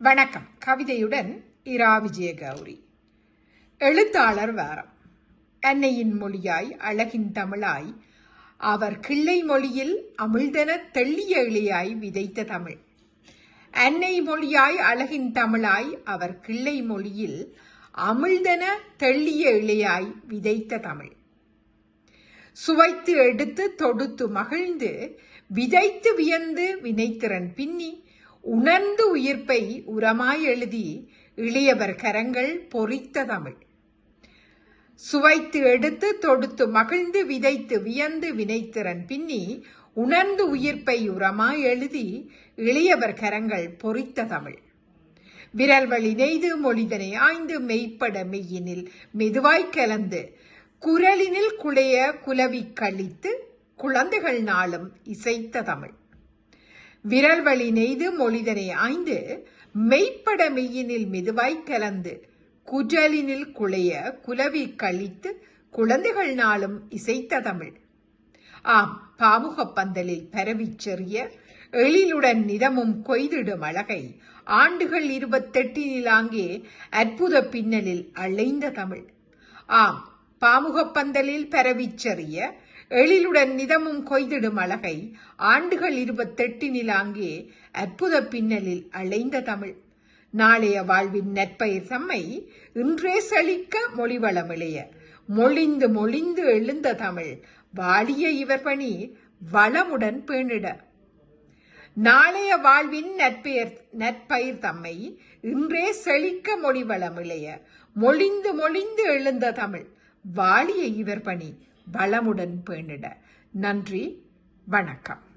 வணக்கம். கவிதையுடன் இரா விஜயகௌரி. எழுத்தாளர் வாரம். அன்னையின் மொழியாய் அழகின் தமிழாய் அவர் கிள்ளை மொழியில் அமிழ்தன தெள்ளிய இழையாய் விதைத்த தமிழ். அன்னை மொழியாய் அழகின் தமிழாய் அவர் கிள்ளை மொழியில் அமிழ்தன தெள்ளிய இழையாய் விதைத்த தமிழ். சுவைத்து எடுத்து தொடுத்து மகிழ்ந்து விதைத்து வியந்து வினைத்திறன் பின்னி உணர்ந்து உயிர்ப்பை உரமாய் எழுதி இளையவர் கரங்கள் பொறித்த தமிழ். சுவைத்து எடுத்து தொடுத்து மகிழ்ந்து விதைத்து வியந்து வினைத்திறன் பின்னி உணர்ந்து உயிர்ப்பை உரமாய் எழுதி இளையவர் கரங்கள் பொறித்த தமிழ். விரல் வழி நெய்து மொழிதனை ஆய்ந்து மெய்ப்பட மெய்யினில் மெதுவாய் கலந்து குரலினில் குளைய குலவி கழித்து குழந்தைகள் நாளும் இசைத்த தமிழ். விரல் வழி நெய்து மொழிதனை ஆய்ந்து மெய்ப்பட மெய்யினில் மெதுவாய் கலந்து குஜலினில் குளைய குலவி கழித்து குழந்தைகள் நாளும் இசைத்த தமிழ். ஆம் பாமுகப் பந்தலில் பரவிச் செறிய எழிலுடன் நிதமும் கொய்திடும் அழகை ஆண்டுகள் இருபத்தெட்டினிலாங்கே அற்புத பின்னலில் அழைந்த தமிழ். ஆம் பாமுகப் பந்தலில் பரவிச் செறிய எழிலுடன் நிதமும் கொய்திடும் அழகை ஆண்டுகள் இருபத்தெட்டினிலாங்கே அற்புத பின்னலில் அழைந்த தமிழ். நாளைய வாழ்வின் நற்பயிர் தம்மை இன்றே செழிக்க மொழிவளமிளைய மொழிந்து மொழிந்து எழுந்த தமிழ் வாழிய இவர் பணி வளமுடன் பேணிட. நாளைய வாழ்வின் நற்பெயர் நற்பயிர் தம்மை இன்றே செழிக்க மொழிவளமிளைய மொழிந்து மொழிந்து எழுந்த தமிழ் வாழிய இவர் பணி வளமுடன் பேணிட. நன்றி. வணக்கம்.